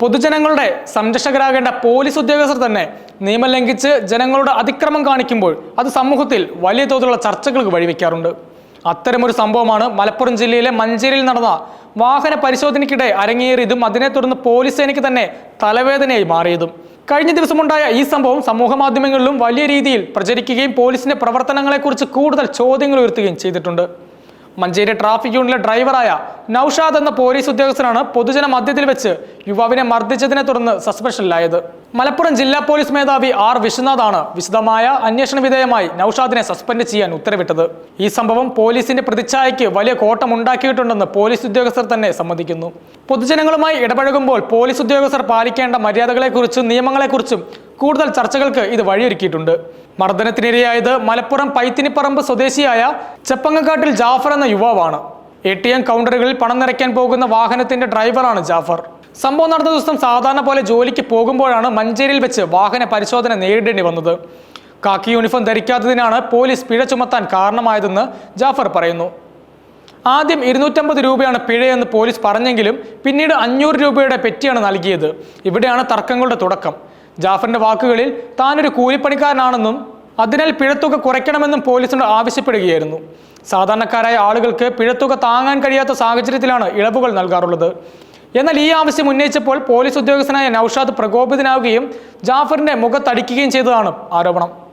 പൊതുജനങ്ങളുടെ സംരക്ഷകരാകേണ്ട പോലീസ് ഉദ്യോഗസ്ഥർ തന്നെ നിയമം ലംഘിച്ച് ജനങ്ങളുടെ അതിക്രമം കാണിക്കുമ്പോൾ അത് സമൂഹത്തിൽ വലിയ തോതിലുള്ള ചർച്ചകൾക്ക് വഴിവെക്കാറുണ്ട്. അത്തരമൊരു സംഭവമാണ് മലപ്പുറം ജില്ലയിലെ മഞ്ചേരിയിൽ നടന്ന വാഹന പരിശോധനയ്ക്കിടെ അരങ്ങേറിയതും അതിനെ തുടർന്ന് പോലീസ് സേനയ്ക്ക് തന്നെ തലവേദനയായി മാറിയതും. കഴിഞ്ഞ ദിവസമുണ്ടായ ഈ സംഭവം സമൂഹ മാധ്യമങ്ങളിലും വലിയ രീതിയിൽ പ്രചരിക്കുകയും പോലീസിന്റെ പ്രവർത്തനങ്ങളെക്കുറിച്ച് കൂടുതൽ ചോദ്യങ്ങൾ ഉയർത്തുകയും ചെയ്തിട്ടുണ്ട്. മഞ്ചേരി ട്രാഫിക് യൂണിറ്റിലെ ഡ്രൈവറായ നൌഷാദ് എന്ന പോലീസ് ഉദ്യോഗസ്ഥനാണ് പൊതുജന മധ്യത്തിൽ വെച്ച് യുവാവിനെ മർദ്ദിച്ചതിനെ തുടർന്ന് സസ്പെൻഷനിലായത്. മലപ്പുറം ജില്ലാ പോലീസ് മേധാവി ആർ വിശ്വനാഥാണ് വിശദമായ അന്വേഷണ വിധേയമായി നൌഷാദിനെ സസ്പെൻഡ് ചെയ്യാൻ ഉത്തരവിട്ടത്. ഈ സംഭവം പോലീസിന്റെ പ്രതിച്ഛായയ്ക്ക് വലിയ കോട്ടം ഉണ്ടാക്കിയിട്ടുണ്ടെന്ന് പോലീസ് ഉദ്യോഗസ്ഥർ തന്നെ സമ്മതിക്കുന്നു. പൊതുജനങ്ങളുമായി ഇടപഴകുമ്പോൾ പോലീസ് ഉദ്യോഗസ്ഥർ പാലിക്കേണ്ട മര്യാദകളെക്കുറിച്ചും നിയമങ്ങളെക്കുറിച്ചും കൂടുതൽ ചർച്ചകൾക്ക് ഇത് വഴിയൊരുക്കിയിട്ടുണ്ട്. മർദ്ദനത്തിനിരയായത് മലപ്പുറം പൈത്തിനിപ്പറമ്പ് സ്വദേശിയായ ചെപ്പങ്ങക്കാട്ടിൽ ജാഫർ എന്ന യുവാവാണ്. എ ടി എം കൗണ്ടറുകളിൽ പണം നിറയ്ക്കാൻ പോകുന്ന വാഹനത്തിന്റെ ഡ്രൈവറാണ് ജാഫർ. സംഭവം നടന്ന ദിവസം സാധാരണ പോലെ ജോലിക്ക് പോകുമ്പോഴാണ് മഞ്ചേരിയിൽ വെച്ച് വാഹന പരിശോധന നേരിടേണ്ടി വന്നത്. കാക്കി യൂണിഫോം ധരിക്കാത്തതിനാണ് പോലീസ് പിഴ ചുമത്താൻ കാരണമായതെന്ന് ജാഫർ പറയുന്നു. ആദ്യം ഇരുന്നൂറ്റമ്പത് രൂപയാണ് പിഴയെന്ന് പോലീസ് പറഞ്ഞെങ്കിലും പിന്നീട് അഞ്ഞൂറ് രൂപയുടെ പെറ്റിയാണ് നൽകിയത്. ഇവിടെയാണ് തർക്കങ്ങളുടെ തുടക്കം. ജാഫറിന്റെ വാക്കുകളിൽ താനൊരു കൂലിപ്പണിക്കാരനാണെന്നും അതിനാൽ പിഴത്തുക കുറയ്ക്കണമെന്നും പോലീസിനോട് ആവശ്യപ്പെടുകയായിരുന്നു. സാധാരണക്കാരായ ആളുകൾക്ക് പിഴത്തുക താങ്ങാൻ കഴിയാത്ത സാഹചര്യത്തിലാണ് ഇളവുകൾ നൽകാറുള്ളത്. എന്നാൽ ഈ ആവശ്യം ഉന്നയിച്ചപ്പോൾ പോലീസ് ഉദ്യോഗസ്ഥനായ നൌഷാദ് പ്രകോപിതനാവുകയും ജാഫറിന്റെ മുഖത്തടിക്കുകയും ചെയ്തതാണ് ആരോപണം.